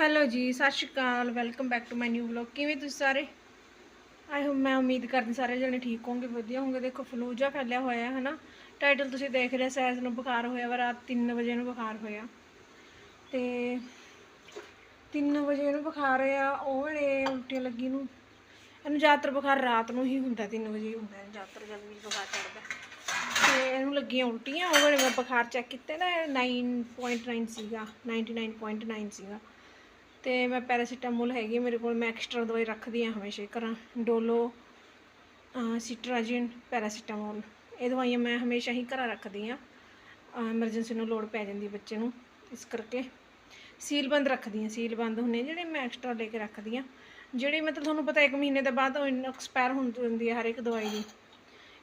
Hello ji ਸਤਿ ਸ਼੍ਰੀ ਅਕਾਲ welcome back to my new vlog ਕਿਵੇਂ ਤੁਸੀਂ ਸਾਰੇ? ਆਈ ਹੋਪ ਮੈਂ ਉਮੀਦ ਕਰਦੀ ਸਾਰੇ ਜਣੇ ਠੀਕ ਹੋਣਗੇ ਵਧੀਆ ਹੋਣਗੇ। ਦੇਖੋ ਫਲੂਜਾ ਫੈਲਿਆ ਹੋਇਆ ਹੈ ਹਨਾ? ਟਾਈਟਲ ਤੁਸੀਂ ਦੇਖ ਰਹੇ ਸੈਸ ਨੂੰ ਬੁਖਾਰ ਹੋਇਆ ਵਾ ਰਾਤ 3 ਵਜੇ ਨੂੰ ਬੁਖਾਰ ਹੋਇਆ। ਤੇ 3 ਵਜੇ ਨੂੰ ਬੁਖਾਰ ਹੋਇਆ ਉਹ ਵੇਲੇ ਉਲਟੀਆਂ ਲੱਗੀ ਨੂੰ। ਇਹਨੂੰ ਜ਼ਿਆਦਾਤਰ ਬੁਖਾਰ ਰਾਤ ਨੂੰ ਹੀ ਹੁੰਦਾ 3 ਵਜੇ ਹੀ ਹੁੰਦਾ। ਹੈ, ਜ਼ਿਆਦਾਤਰ ਜਦ ਬੁਖਾਰ ਚੜਦਾ ਤੇ ਇਹਨੂੰ ਲੱਗੀਆਂ ਉਲਟੀਆਂ ਉਹ ਵੇਲੇ ਮੈਂ ਬੁਖਾਰ ਚੈੱਕ ਕੀਤੇ ਨਾ ਇਹ 9.9 ਸੀਗਾ 99.9 ਸੀਗਾ। ਤੇ ਮੈਂ ਪੈਰਾਸੀਟਾਮੋਲ ਹੈਗੀ ਮੇਰੇ ਕੋਲ, ਮੈਂ ਐਕਸਟਰਾ ਦਵਾਈ ਰੱਖਦੀ ਆ ਹਮੇਸ਼ਾ ਹੀ ਘਰਾਂ। Dolo cetirizine, paracetamol. ਇਹ ਦਵਾਈਆਂ ਮੈਂ ਹਮੇਸ਼ਾ ਹੀ ਘਰਾਂ ਰੱਖਦੀ ਆ। ਐਮਰਜੈਂਸੀ ਨੂੰ ਲੋੜ ਪੈ ਜਾਂਦੀ ਬੱਚੇ ਨੂੰ, ਇਸ ਕਰਕੇ। ਸੀਲਬੰਦ ਰੱਖਦੀ ਆ, ਸੀਲਬੰਦ ਹੁੰਨੇ ਜਿਹੜੇ ਮੈਂ ਐਕਸਟਰਾ ਲੈ ਕੇ ਰੱਖਦੀ ਆ। ਜਿਹੜੇ ਮਤਲਬ ਤੁਹਾਨੂੰ ਪਤਾ ਇੱਕ ਮਹੀਨੇ ਦੇ ਬਾਅਦ ਐਕਸਪਾਇਰ ਹੁੰਦੀ ਹੈ ਹਰ ਇੱਕ ਦਵਾਈ ਦੀ।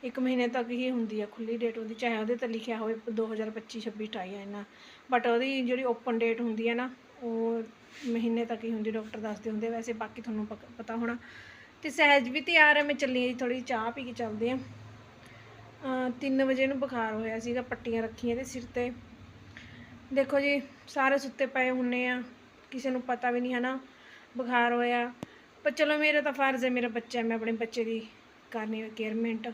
ਇੱਕ ਮਹੀਨੇ ਤੱਕ ਹੀ ਹੁੰਦੀ ਆ, ਖੁੱਲੀ ਡੇਟ ਹੁੰਦੀ ਚਾਹੇ ਉਹਦੇ ਤੇ ਲਿਖਿਆ ਹੋਵੇ 2025 26 28 ਆ ਇਹਨਾਂ ਬਟ ਉਹਦੀ ਜਿਹੜੀ ਓਪਨ ਡੇਟ ਹੁੰਦੀ ਹੈ ਨਾ ਉਹ ਮਹੀਨੇ ਤੱਕ ਹੀ ਹੁੰਦੀ, ਡਾਕਟਰ ਦੱਸਦੇ ਹੁੰਦੇ ਵੈਸੇ ਬਾਕੀ ਤੁਹਾਨੂੰ ਪਕ- ਪਤਾ ਹੋਣਾ। ਤੇ ਸਹਿਜ ਵੀ ਤਿਆਰ ਹੈ ਮੈਂ ਚੱਲੀ ਆ ਜੀ ਥੋੜੀ ਚਾਹ ਪੀ ਕੇ ਚੱਲਦੇ ਆ 3 ਵਜੇ ਨੂੰ ਬੁਖਾਰ ਹੋਇਆ ਸੀਗਾ, ਪੱਟੀਆਂ ਰੱਖੀਆਂ ਤੇ ਸਿਰ ਤੇ। ਦੇਖੋ ਜੀ, ਸਾਰੇ ਸੁੱਤੇ ਪਏ ਹੁੰਨੇ ਆ, ਕਿਸੇ ਨੂੰ ਪਤਾ ਵੀ ਨਹੀਂ ਹੈ ਨਾ ਬੁਖਾਰ ਹੋਇਆ। ਪਰ ਚਲੋ ਮੇਰਾ ਤਾਂ ਫਰਜ਼ ਹੈ, ਮੇਰਾ ਬੱਚਾ, ਮੈਂ ਆਪਣੇ ਬੱਚੇ ਦੀ ਕਰਨੀ ਹੈ ਕੇਅਰਮੈਂਟ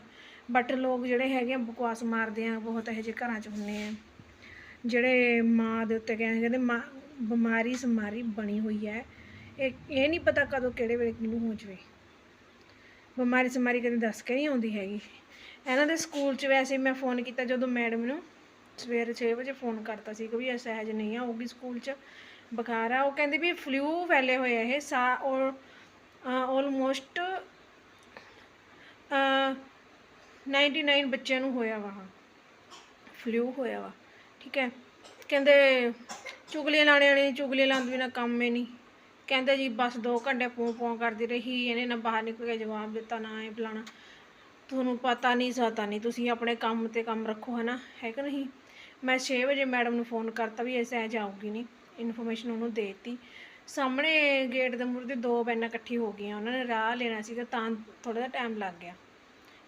ਬਟ ਲੋਕ ਜਿਹੜੇ ਹੈਗੇ ਆ, ਬਕਵਾਸ ਮਾਰਦੇ ਆ, ਬਹੁਤ ਇਹੋ ਜਿਹੇ ਘਰਾਂ 'ਚ ਹੁੰਨੇ ਆ। ਜਿਹੜੇ ਮਾਂ ਦੇ ਉੱਤੇ ਕਹਿੰਦੇ ਕਹਿੰਦੇ ਮਾਂ ਬਿਮਾਰੀ ਸਮਾਰੀ ਬਣੀ ਹੋਈ ਹੈ। ਇਹ ਇਹ ਨਹੀਂ ਪਤਾ ਕਦੋਂ ਕਿਹੜੇ ਵੇਲੇ ਕਿਹਨੂੰ ਹੋ ਜਵੇ। ਬਿਮਾਰੀ ਸਮਾਰੀ ਕਦੇ ਦੱਸ ਕੇ ਨਹੀਂ ਆਉਂਦੀ ਹੈਗੀ। ਇਹਨਾਂ ਦੇ ਸਕੂਲ 'ਚ ਵੈਸੇ ਮੈਂ ਫੋਨ ਕੀਤਾ ਜਦੋਂ ਮੈਡਮ ਨੂੰ, ਸਵੇਰੇ 6 ਵਜੇ ਫੋਨ ਕਰਤਾ ਸੀ ਕਿ ਵੀ ਇਹ ਸਹਿਜ ਨਹੀਂ ਆਊਗੀ ਸਕੂਲ 'ਚ ਬੁਖਾਰ ਆ। ਉਹ ਕਹਿੰਦੇ ਵੀ ਫਲੂ ਫੈਲੇ ਹੋਏ ਆ ਇਹ, ਸਾ ਔਰ ਆਲਮੋਸਟ 99 ਬੱਚਿਆਂ ਨੂੰ ਹੋਇਆ ਵਾ। ਫਲੂ ਹੋਇਆ ਵਾ, ਠੀਕ ਹੈ। ਕਹਿੰਦੇ ਚੁਗਲੀਆਂ ਲਾਣੇ ਵਾਲੀ ਚੁਗਲੀਆਂ ਲਾਉਂਦੇ ਬਿਨਾ ਕੰਮ ਹੀ ਨਹੀਂ। ਕਹਿੰਦੇ ਜੀ ਬਸ 2 ਘੰਟੇ ਪੋਂ ਪੋਂ ਕਰਦੀ ਰਹੀ, ਇਹਨੇ ਨਾ ਬਾਹਰ ਨਿਕਲ ਕੇ ਜਵਾਬ ਦਿੱਤਾ, ਨਾ ਇਹ ਫਲਾਣਾ। ਤੁਹਾਨੂੰ ਪਤਾ ਨਹੀਂ, ਸਤਾ ਨਹੀਂ, ਤੁਸੀਂ ਆਪਣੇ ਕੰਮ ਤੇ ਕੰਮ ਰੱਖੋ, ਹਨਾ? ਹੈ ਕਿ ਨਹੀਂ? ਮੈਂ 6 ਵਜੇ ਮੈਡਮ ਨੂੰ ਫੋਨ ਕਰਤਾ ਵੀ ਐਸੇ ਐ ਜਾਊਗੀ ਨਹੀਂ। ਇਨਫੋਰਮੇਸ਼ਨ ਉਹਨੂੰ ਦੇ ਦਿੱਤੀ। ਸਾਹਮਣੇ ਗੇਟ ਦੇ ਮੂਹਰੇ ਦੋ ਬੈਨਾਂ ਇਕੱਠੀ ਹੋ ਗਈਆਂ। ਉਹਨਾਂ ਨੇ ਰਾਹ ਲੈਣਾ ਸੀਗਾ ਤਾਂ ਥੋੜਾ ਜਿਹਾ ਟਾਈਮ ਲੱਗ ਗਿਆ।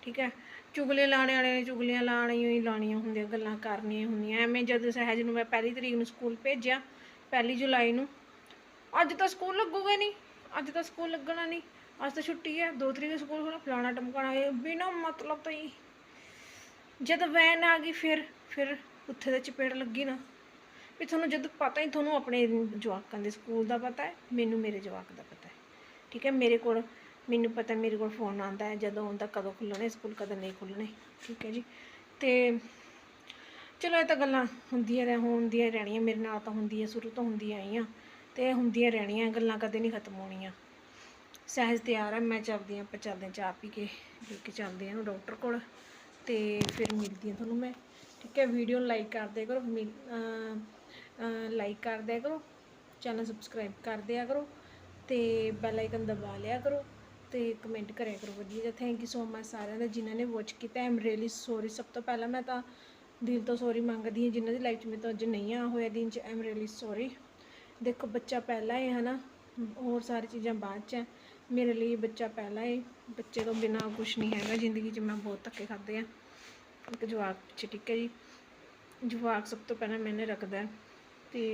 ਠੀਕ ਹੈ? ਚੁਗਲੇ ਲਾਣੇ ਵਾਲੇ ਨੇ ਚੁਗਲੀਆਂ ਲਾਣੀਆਂ ਹੀ ਲਾਣੀਆਂ ਹੁੰਦੀਆਂ, ਗੱਲਾਂ ਕਰਨੀਆਂ ਹੁੰਦੀਆਂ। ਐਵੇਂ ਜਦ ਸਹਿਜ ਨੂੰ ਮੈਂ ਪਹਿਲੀ ਤਰੀਕ ਨੂੰ ਸਕੂਲ ਭੇਜਿਆ, ਪਹਿਲੀ ਜੁਲਾਈ ਨੂੰ, ਅੱਜ ਤਾਂ ਸਕੂਲ ਲੱਗੂਗਾ ਨਹੀਂ, ਅੱਜ ਤਾਂ ਸਕੂਲ ਲੱਗਣਾ ਨਹੀਂ, ਅੱਜ ਤਾਂ ਛੁੱਟੀ ਹੈ, ਦੋ ਤਰੀਕ ਨੂੰ ਸਕੂਲ ਹੋਣਾ, ਫਲਾਣਾ ਟਮਕਾਣਾ ਇਹ ਬਿਨਾਂ ਮਤਲਬ ਤੋਂ ਹੀ। ਜਦ ਵੈਨ ਆ ਗਈ ਫਿਰ ਫਿਰ ਉੱਥੇ ਦੇ ਚਪੇੜ ਲੱਗੀ ਨਾ। ਵੀ ਤੁਹਾਨੂੰ ਜਦ ਪਤਾ ਹੀ, ਤੁਹਾਨੂੰ ਆਪਣੇ ਜਵਾਕਾਂ ਦੇ ਸਕੂਲ ਦਾ ਪਤਾ ਹੈ, ਮੈਨੂੰ ਮੇਰੇ ਜਵਾਕ ਦਾ ਪਤਾ ਹੈ। ਠੀਕ ਹੈ, ਮੇਰੇ ਕੋਲ ਮੈਨੂੰ ਪਤਾ ਮੇਰੇ ਕੋਲ ਫੋਨ ਆਉਂਦਾ ਹੈ, ਜਦੋਂ ਆਉਂਦਾ ਕਦੋਂ ਖੁੱਲਣੇ ਸਕੂਲ ਕਦੋਂ ਨਹੀਂ ਖੁੱਲਣੇ ਠੀਕ ਹੈ ਜੀ। ਤੇ ਚਲੋ ਇਹ ਤਾਂ ਗੱਲਾਂ ਹੁੰਦੀਆਂ ਰਹਿ ਹੁੰਦੀਆਂ ਰਹਿਣੀਆਂ, ਮੇਰੇ ਨਾਲ ਤਾਂ ਹੁੰਦੀਆਂ, ਸ਼ੁਰੂ ਤੋਂ ਹੁੰਦੀਆਂ ਆਈਆਂ। ਤੇ ਹੁੰਦੀਆਂ ਰਹਿਣੀਆਂ, ਗੱਲਾਂ ਕਦੇ ਨਹੀਂ ਖਤਮ ਹੋਣੀਆਂ। ਸਹਿਜ ਤਿਆਰ ਹੈ ਮੈਂ ਚੱਲਦੀ ਹਾਂ, ਆਪਾਂ ਚੱਲਦੇ ਹਾਂ ਚਾਹ ਪੀ ਕੇ, ਲੈ ਕੇ ਚੱਲਦੇ ਹਾਂ ਡਾਕਟਰ ਕੋਲ। ਤੇ ਫਿਰ ਮਿਲਦੀ ਹਾਂ ਤੁਹਾਨੂੰ ਮੈਂ, ਠੀਕ ਹੈ। ਵੀਡੀਓ ਨੂੰ ਲਾਈਕ ਕਰ ਦਿਆ ਕਰੋ ਲਾਈਕ ਕਰ ਦਿਆ ਕਰੋ ਚੈਨਲ ਸਬਸਕ੍ਰਾਈਬ ਕਰ ਦਿਆ ਕਰੋ, ਤੇ ਬੈਲ ਆਈਕਨ ਦਬਾ ਲਿਆ ਕਰੋ। ਤੇ ਕਮੈਂਟ ਕਰਿਆ ਕਰੋ ਵਧੀਆ ਜਿਹਾ। ਥੈਂਕ ਯੂ ਸੋ ਮਚ ਸਾਰਿਆਂ ਦਾ ਜਿਨ੍ਹਾਂ ਨੇ ਵਾਚ ਕੀਤਾ। ਆਮ ਰੀਅਲੀ ਸੌਰੀ ਸਭ ਤੋਂ ਪਹਿਲਾਂ ਮੈਂ ਤਾਂ ਦਿਲ ਤੋਂ ਸੌਰੀ ਮੰਗਦੀ ਹਾਂ। ਜਿਨ੍ਹਾਂ ਦੀ ਲਾਈਫ 'ਚ ਮੇਰੇ ਤੋਂ ਅੱਜ ਨਹੀਂ ਆ ਹੋਇਆ ਦਿਨ 'ਚ ਆਮ ਰੀਅਲੀ ਸੌਰੀ ਦੇਖੋ, ਬੱਚਾ ਪਹਿਲਾਂ ਹੈ ਹਨਾ ਹੋਰ ਸਾਰੀ ਚੀਜ਼ਾਂ ਬਾਅਦ 'ਚ ਹੈ। ਮੇਰੇ ਲਈ ਬੱਚਾ ਪਹਿਲਾਂ ਹੈ। ਬੱਚੇ ਤੋਂ ਬਿਨਾ ਕੁਝ ਨਹੀਂ ਹੈਗਾ। ਜ਼ਿੰਦਗੀ 'ਚ ਮੈਂ ਬਹੁਤ ਧੱਕੇ ਖਾਦੇ ਆ। ਇੱਕ ਜਵਾਕ ਪਿੱਛੇ ਠੀਕ ਹੈ ਜੀ। ਜਵਾਕ ਸਭ ਤੋਂ ਪਹਿਲਾਂ ਮੈਨੇ ਰੱਖਦਾ ਹੈ। ਤੇ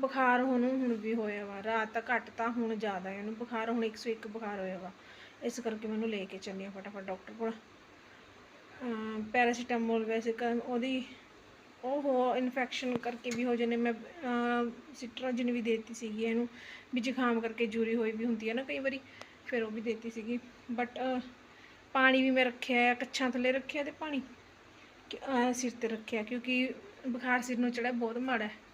ਬੁਖਾਰ ਉਹਨੂੰ ਹੁਣ ਵੀ ਹੋਇਆ ਵਾ, ਰਾਤ ਤਾਂ ਘੱਟ ਤਾਂ ਹੁਣ ਜ਼ਿਆਦਾ ਹੈ ਉਹਨੂੰ ਬੁਖਾਰ ਹੁਣ 101 ਬੁਖਾਰ ਹੋਇਆ ਵਾ। ਇਸ ਕਰਕੇ ਮੈਨੂੰ ਲੈ ਕੇ ਚੱਲੀ ਆ ਫਟਾਫਟ ਡਾਕਟਰ ਕੋਲ। ਪੈਰਾਸੀਟਾਮੋਲ ਵੈਸੇ ਕ- ਉਹਦੀ ਉਹ ਹੋ ਇਨਫੈਕਸ਼ਨ ਕਰਕੇ ਵੀ ਹੋ ਜਾਂਦੇ, ਮੈਂ ਸਿਟਰਾਜਨ ਵੀ ਦੇਤੀ ਸੀਗੀ ਇਹਨੂੰ, ਵੀ ਜ਼ੁਕਾਮ ਕਰਕੇ ਜੂਰੀ ਹੋਈ ਵੀ ਹੁੰਦੀ ਹੈ ਨਾ ਕਈ ਵਾਰੀ, ਫਿਰ ਉਹ ਵੀ ਦੇਤੀ ਸੀਗੀ। ਬਟ ਪਾਣੀ ਵੀ ਮੈਂ ਰੱਖਿਆ ਹੈ ਕੱਛਾਂ ਥੱਲੇ ਰੱਖਿਆ ਤੇ ਪਾਣੀ, ਕਿ- ਸਿਰ ਤੇ ਰੱਖਿਆ, ਕਿਉਂਕਿ ਬੁਖਾਰ ਸਿਰ ਨੂੰ ਚੜਿਆ ਬਹੁਤ ਮਾੜਾ ਹੈ।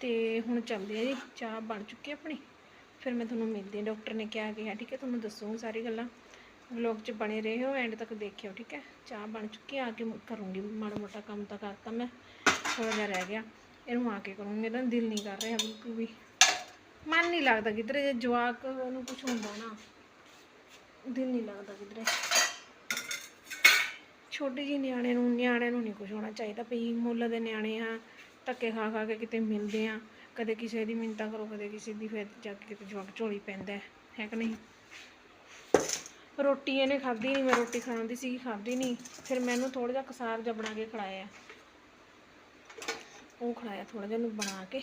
ਤੇ ਹੁਣ ਚੱਲਦੇ ਆ ਜੀ, ਚਾਹ ਬਣ ਚੁੱਕੀ ਆਪਣੀ। ਫਿਰ ਮੈਂ ਤੁਹਾਨੂੰ ਮਿਲਦੀ ਹਾਂ, ਡਾਕਟਰ ਨੇ ਕਿਹਾ ਗਿਆ, ਠੀਕ ਹੈ, ਤੁਹਾਨੂੰ ਦੱਸੂਗੀ ਸਾਰੀ ਗੱਲਾਂ। ਵਲੌਗ 'ਚ ਬਣੇ ਰਹੇ ਹੋ ਐਂਡ ਤੱਕ ਦੇਖਿਓ, ਠੀਕ ਹੈ। ਚਾਹ ਬਣ ਚੁੱਕੀ ਆ ਕੇ ਕਰੂੰਗੀ, ਮਾੜਾ ਮੋਟਾ ਕੰਮ ਤਾਂ ਕਰਤਾ ਮੈਂ ਥੋੜਾ ਜਿਹਾ ਰਹਿ ਗਿਆ। ਇਹਨੂੰ ਆ ਕੇ ਕਰੂੰਗੀ ਮੇਰਾ ਦਿਲ ਨਹੀਂ ਕਰ ਰਿਹਾ ਬਿਲਕੁਲ ਵੀ। ਮਨ ਨਹੀਂ ਲੱਗਦਾ ਕਿਧਰੇ, ਜੇ ਜਵਾਕ ਨੂੰ ਕੁਝ ਹੁੰਦਾ ਨਾ, ਦਿਲ ਨਹੀਂ ਲੱਗਦਾ ਕਿਧਰੇ। ਛੋਟੇ ਜਿਹੇ ਨਿਆਣੇ ਨੂੰ ਨਿਆਣੇ ਨੂੰ ਨਹੀਂ ਕੁਝ ਹੋਣਾ ਚਾਹੀਦਾ ਪਈ ਮੁੱਲ ਦੇ ਨਿਆਣੇ ਆ ਧੱਕੇ ਖਾ ਖਾ ਕੇ ਕਿਤੇ ਮਿਲਦੇ ਆ ਕਦੇ ਕਿਸੇ ਦੀ ਮਿੰਤਾ ਕਰੋ ਕਦੇ ਕਿਸੇ ਦੀ ਫਿਰ ਜਾ ਕੇ ਕਿਤੇ ਜਵਾਕ ਝੋਲੀ ਪੈਂਦਾ ਹੈ, ਕਿ ਨਹੀਂ? ਰੋਟੀ ਇਹਨੇ ਖਾਧੀ ਨਹੀਂ ਮੈਂ ਰੋਟੀ ਖਾਣ ਦੀ ਸੀ ਖਾਧੀ ਨਹੀਂ ਫਿਰ ਮੈਨੂੰ ਥੋੜਾ ਜਿਹਾ ਕਸਾਰ ਜਿਹਾ ਬਣਾ ਕੇ ਖਿਲਾਇਆ। ਉਹ ਖਿਲਾਇਆ ਥੋੜਾ ਜਿਹਾ ਉਹਨੂੰ ਬਣਾ ਕੇ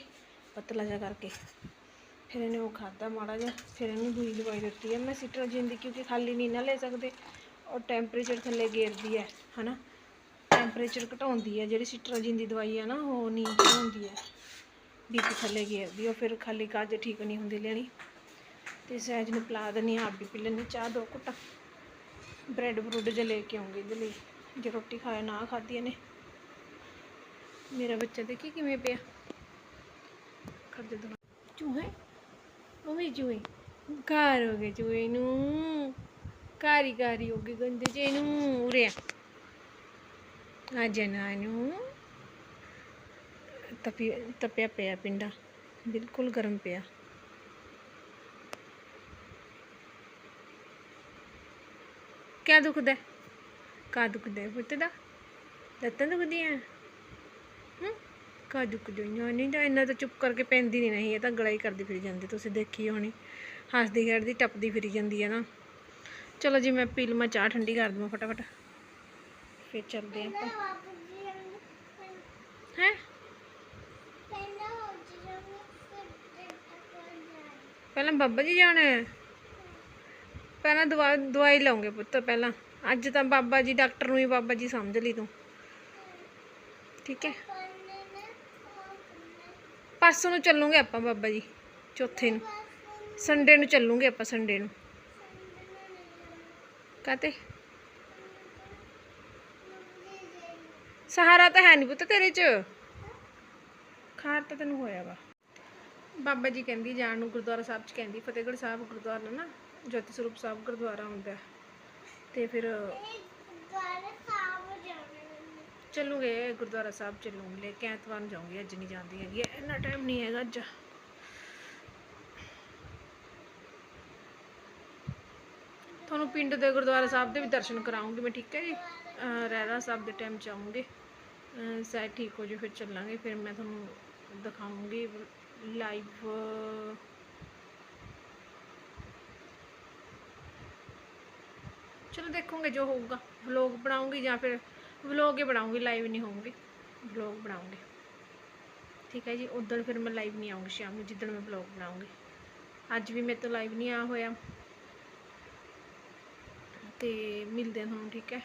ਪਤਲਾ ਜਿਹਾ ਕਰਕੇ। ਫਿਰ ਇਹਨੇ ਉਹ ਖਾਦਾ ਮਾੜਾ ਜਿਹਾ ਫਿਰ ਇਹਨੂੰ ਦੂਈ ਦਵਾਈ ਦਿੱਤੀ ਹੈ। ਮੈਂ ਸਿਟਰੋਜਿਨ ਦੀ ਕਿਉਂਕਿ ਖਾਲੀ ਨਹੀਂ ਨਾ ਲੈ ਸਕਦੇ ਔਰ ਟੈਂਪਰੇਚਰ ਥੱਲੇ ਗੇਰਦੀ ਹੈ ਹਨਾ? ਟੈਂਪਰੇਚਰ ਘਟਾਉਂਦੀ ਹੈ, ਜਿਹੜੀ ਸਿਟਰੋਜਿਨ ਦੀ ਦਵਾਈ ਹੈ ਨਾ, ਉਹ ਨਹੀਂ ਘਟਾਉਂਦੀ ਹੈ। ਬੀਪੀ ਥੱਲੇ ਗੇਰਦੀ ਉਹ ਫਿਰ ਖਾਲੀ ਕਾਜ ਠੀਕ ਨਹੀਂ ਹੁੰਦੀ ਲੈਣੀ। ਤੇ ਸਹਿਜ ਨੂੰ ਪਿਲਾ ਦਿੰਦੀ ਆਪ ਵੀ ਪੀ ਲੈਂਦੀ ਚਾਹ ਦੋ ਘੁੱਟ। ਬ੍ਰੈਡ ਬਰੂਡ ਜਿਹਾ ਲੈ ਕੇ ਆਉਂਗੀ ਇਹਦੇ ਲਈ। ਜੇ ਰੋਟੀ ਖਾਏ ਨਾ ਖਾਧੀ ਇਹਨੇ। ਮੇਰਾ ਬੱਚਾ ਦੇਖੀ ਕਿਵੇਂ ਪਿਆ। ਖੜਦੇ ਦੋ। ਚੂਹੇ? ਉਹ ਚੂਹੇ। ਘਰ ਹੋ ਗਏ ਚੂਹੇ ਨੂੰ। ਕਾਰੀ ਕਾਰੀ ਹੋ ਗਏ ਗੰਦੇ ਜੇ ਨੂੰ। ਉਰੇ ਆ ਆ ਜਨਾ ਤਪੀ, ਤਪਿਆ ਪਿਆ ਪਿੰਡਾ। ਬਿਲਕੁਲ ਗਰਮ ਪਿਆ। ਕਿਆ ਦੁਖਦਾ? ਕਾ ਦੁਖਦਾ ਪੁੱਤ ਦਾ? ਲੱਤਾਂ ਦੁਖਦੀਆਂ? ਹੂੰ? ਕਾ ਦੁਖਦਾ ਨਹੀਂ ਤਾਂ ਇੰਨਾ ਤਾਂ ਚੁੱਪ ਕਰਕੇ ਪੈਂਦੀ ਨਹੀਂ ਨਹੀਂ ਇਹ ਤਾਂ ਗਲਾਈ ਕਰਦੀ ਫਿਰ ਜਾਂਦੀ। ਤੁਸੀਂ ਦੇਖੀ ਹੋਣੀ। ਹੱਸਦੀ ਖੇਡਦੀ, ਟੱਪਦੀ ਫਿਰੀ ਜਾਂਦੀ ਹੈ ਨਾ। ਚਲੋ ਜੀ, ਮੈਂ ਪੀ ਲਵਾਂ ਚਾਹ, ਠੰਡੀ ਕਰ ਦਵਾਂ ਫਟਾਫਟ। ਫਿਰ ਚੱਲਦੇ ਆਪਾਂ ਹੈ ਪਹਿਲਾਂ ਬਾਬਾ ਜੀ ਜਾਣਾ ਹੈ ਪਹਿਲਾਂ ਦਵਾ ਦਵਾਈ ਲਾਉਂਗੇ ਪੁੱਤ ਪਹਿਲਾਂ ਅੱਜ ਤਾਂ ਬਾਬਾ ਜੀ ਡਾਕਟਰ ਨੂੰ ਹੀ ਬਾਬਾ ਜੀ ਸਮਝ ਲਈ ਤੂੰ ਠੀਕ ਹੈ ਪਰਸੋਂ ਨੂੰ ਚੱਲੂਗੇ ਆਪਾਂ ਬਾਬਾ ਜੀ ਚੌਥੇ ਨੂੰ। ਸੰਡੇ ਨੂੰ ਚੱਲੂਗੇ ਆਪਾਂ ਸੰਡੇ ਨੂੰ। ਕਾਤੇ ਸਹਾਰਾ ਤਾਂ ਹੈ ਨਹੀਂ ਪੁੱਤ ਤੇਰੇ ਚ। ਖਾਰ ਤਾਂ ਤੈਨੂੰ ਹੋਇਆ ਵਾ। ਬਾਬਾ ਜੀ ਕਹਿੰਦੀ ਜਾਣ ਨੂੰ ਗੁਰਦੁਆਰਾ ਸਾਹਿਬ ਚ ਕਹਿੰਦੀ, ਫਤਿਹਗੜ੍ਹ ਸਾਹਿਬ ਗੁਰਦੁਆਰਾ ਨਾ, ਜੋਤੀ ਸਰੂਪ ਸਾਹਿਬ ਗੁਰਦੁਆਰਾ ਹੁੰਦਾ ਤੇ ਫਿਰ ਚੱਲੂਗੇ, ਗੁਰਦੁਆਰਾ ਸਾਹਿਬ ਚੱਲੂਗੇ, ਲੈ ਕੇ ਐਤਵਾਰ ਨੂੰ ਜਾਊਂਗੀ, ਅੱਜ ਨਹੀਂ ਜਾਂਦੀ ਹੈਗੀ, ਇੰਨਾ ਟਾਈਮ ਨਹੀਂ ਹੈਗਾ ਅੱਜ। ਤੁਹਾਨੂੰ ਪਿੰਡ ਦੇ ਗੁਰਦੁਆਰਾ ਸਾਹਿਬ ਦੇ ਵੀ ਦਰਸ਼ਨ ਕਰਾਉਂਗੀ ਮੈਂ, ਠੀਕ ਹੈ ਜੀ? ਅਹ ਰਹਿਰਾ ਸਾਹਿਬ ਦੇ ਟਾਈਮ ਚ ਆਉਂਗੇ ਸਾਇਦ ਠੀਕ ਹੋ ਜੇ ਫਿਰ ਚੱਲਾਂਗੇ। ਫਿਰ ਮੈਂ ਤੁਹਾਨੂੰ ਦਿਖਾਉਂਗੀ ਲਾਈਵ ਚਲੋ ਦੇਖੋਗੇ ਜੋ ਹੋਊਗਾ। ਵਲੌਗ ਬਣਾਉਂਗੀ ਜਾਂ ਫਿਰ ਵਲੌਗ ਹੀ ਬਣਾਉਂਗੀ ਲਾਈਵ ਨਹੀਂ ਹੋਊਗੀ। ਵਲੌਗ ਬਣਾਉਂਗੀ। ਠੀਕ ਹੈ ਜੀ ਉਦੋਂ ਫਿਰ ਮੈਂ ਲਾਈਵ ਨਹੀਂ ਆਉਂਗੀ ਸ਼ਾਮ ਨੂੰ, ਜਿੱਦਣ ਮੈਂ ਵਲੌਗ ਬਣਾਉਂਗੀ। ਅੱਜ ਵੀ ਮੇਰੇ ਤੋਂ ਲਾਈਵ ਨਹੀਂ ਆ ਹੋਇਆ। ਤੇ ਮਿਲਦੇ ਹਾਂ ਤੁਹਾਨੂੰ, ਠੀਕ ਹੈ।